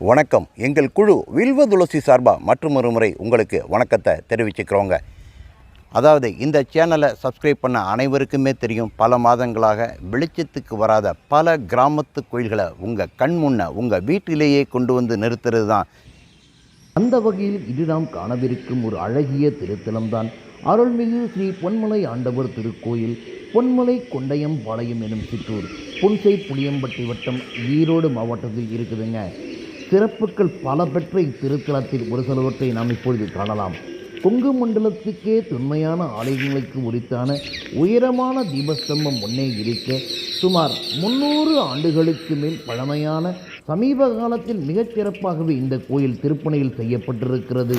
வணக்கம். எங்கள் குழு வில்வ துளசி சார்பாக மற்றும் முறை உங்களுக்கு வணக்கத்தை தெரிவிச்சுக்கிறோங்க. அதாவது இந்த சேனலை சப்ஸ்கிரைப் பண்ண அனைவருக்குமே தெரியும். பல மாதங்களாக வெளிச்சத்துக்கு வராத பல கிராமத்து கோயில்களை உங்கள் கண் முன்ன உங்கள் வீட்டிலேயே கொண்டு வந்து நிறுத்துறது தான் அந்த வகையில் இது நாம் காணவிருக்கும் ஒரு அழகிய திருத்தலம்தான். அருள்மிகு ஸ்ரீ பொன்மலை ஆண்டவர் திருக்கோயில் பொன்மலை கொண்டையம் பாளையம் எனும் சிற்றூர் புன்சை புளியம்பட்டி வட்டம் ஈரோடு மாவட்டத்தில் இருக்குதுங்க. சிறப்புகள் பல பெற்ற இத்திருத்தலத்தில் ஒரு சிலவற்றை நாம் இப்பொழுது காணலாம். கொங்கு மண்டலத்துக்கே தொன்மையான ஆலயங்களுக்கு உரித்தான உயரமான தீபஸ்தம்பம் முன்னே இருக்க சுமார் முன்னூறு ஆண்டுகளுக்கு மேல் பழமையான சமீப காலத்தில் மிகச் சிறப்பாகவே இந்த கோயில் திருப்பணியில் செய்யப்பட்டிருக்கிறது.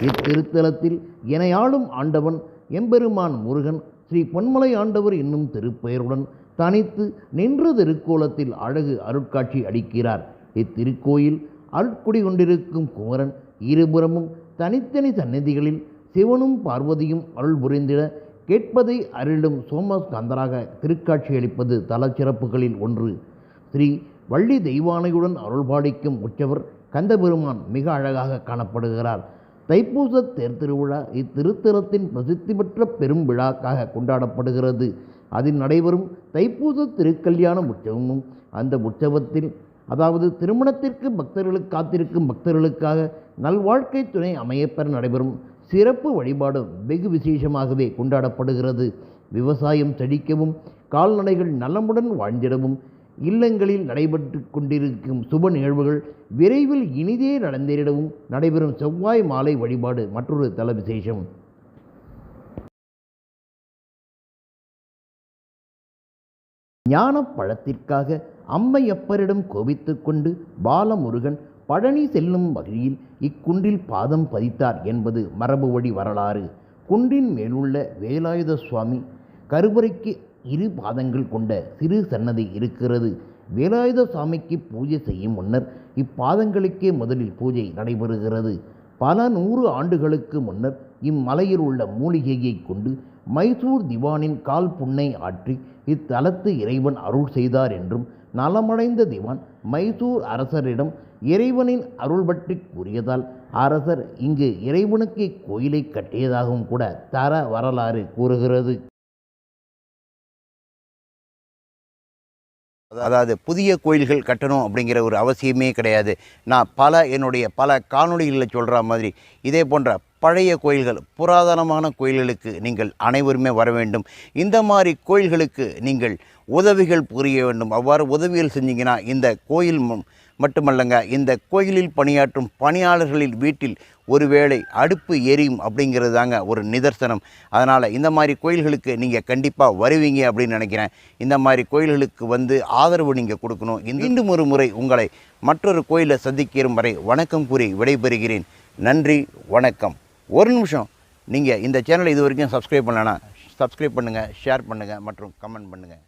இத்திருத்தலத்தில் எனையாளும் ஆண்டவன் எம்பெருமான் முருகன் ஸ்ரீ பொன்மலை ஆண்டவர் என்னும் திருப்பெயருடன் தனித்து நின்ற திருக்கோலத்தில் அழகு அருட்காட்சி அளிக்கிறார். இத்திருக்கோயில் அருட்குடி கொண்டிருக்கும் குமரன் இருபுறமும் தனித்தனி சந்நிதிகளில் சிவனும் பார்வதியும் அருள் புரிந்திட கேட்பதை அருளும் சோமஸ்கந்தராக திருக்காட்சியளிப்பது தலச்சிறப்புகளில் ஒன்று. ஸ்ரீ வள்ளி தெய்வானையுடன் அருள்பாலிக்கும் உற்சவர் கந்தபெருமான் மிக அழகாக காணப்படுகிறார். தைப்பூச தேர் திருவிழா இத்திருத்தலத்தின் பிரசித்தி பெற்ற பெரும் விழாக்காக கொண்டாடப்படுகிறது. அதில் நடைபெறும் தைப்பூச திருக்கல்யாண உற்சவமும் அந்த உற்சவத்தில் அதாவது திருமணத்திற்கு பக்தர்களுக்கு காத்திருக்கும் பக்தர்களுக்காக நல்வாழ்க்கை துணை அமையப்பெற நடைபெறும் சிறப்பு வழிபாடு வெகு விசேஷமாகவே கொண்டாடப்படுகிறது. விவசாயம் செழிக்கவும் கால்நடைகள் நலமுடன் வாழ்ந்திடவும் இல்லங்களில் நடைபெற்று கொண்டிருக்கும் சுப நிகழ்வுகள் விரைவில் இனிதே நடந்தேறிடவும் நடைபெறும் செவ்வாய் மாலை வழிபாடு மற்றொரு தல விசேஷம். ஞான பழத்திற்காக அம்மையப்பரிடம் கோபித்து கொண்டு பாலமுருகன் பழனி செல்லும் வகையில் இக்குன்றில் பாதம் பதித்தார் என்பது மரபு வழி வரலாறு. குன்றின் மேலுள்ள வேலாயுத சுவாமி கருவறைக்கு இரு பாதங்கள் கொண்ட சிறு சன்னதி இருக்கிறது. வேலாயுத சுவாமிக்கு பூஜை செய்யும் முன்னர் இப்பாதங்களுக்கே முதலில் பூஜை நடைபெறுகிறது. பல நூறு ஆண்டுகளுக்கு முன்னர் இம்மலையில் உள்ள மூலிகையை கொண்டு மைசூர் திவானின் கால் புண்ணை ஆற்றி இத்தலத்து இறைவன் அருள் செய்தார் என்றும் நலமடைந்த திவான் மைசூர் அரசரிடம் இறைவனின் அருள் பற்றி கூறியதால் அரசர் இங்கு இறைவனுக்கு கோயிலை கட்டியதாகவும் கூட தர வரலாறு கூறுகிறது. அதாவது புதிய கோயில்கள் கட்டணும் அப்படிங்கிற ஒரு அவசியமே கிடையாது. நான் பல என்னுடைய பல காணொலிகளில் சொல்கிற மாதிரி இதே போன்ற பழைய கோயில்கள் புராதனமான கோயில்களுக்கு நீங்கள் அனைவருமே வர வேண்டும். இந்த மாதிரி கோயில்களுக்கு நீங்கள் உதவிகள் புரிய வேண்டும். அவ்வாறு உதவிகள் செஞ்சீங்கன்னா இந்த கோயில் மட்டுமல்லங்க இந்த கோயிலில் பணியாற்றும் பணியாளர்களின் வீட்டில் ஒருவேளை அடுப்பு எரியும் அப்படிங்கிறது தாங்க ஒரு நிதர்சனம். அதனால் இந்த மாதிரி கோயில்களுக்கு நீங்கள் கண்டிப்பாக வருவீங்க அப்படின்னு நினைக்கிறேன். இந்த மாதிரி கோயில்களுக்கு வந்து ஆதரவு நீங்கள் கொடுக்கணும். மீண்டும் ஒரு முறை உங்களை மற்றொரு கோயிலை சந்திக்கும் வரை வணக்கம் கூறி விடைபெறுகிறேன். நன்றி வணக்கம். ஒரு நிமிஷம். நீங்கள் இந்த சேனலை இது வரைக்கும் சப்ஸ்கிரைப் பண்ணலன்னா சப்ஸ்கிரைப் பண்ணுங்கள் ஷேர் பண்ணுங்கள் மற்றும் கமெண்ட் பண்ணுங்கள்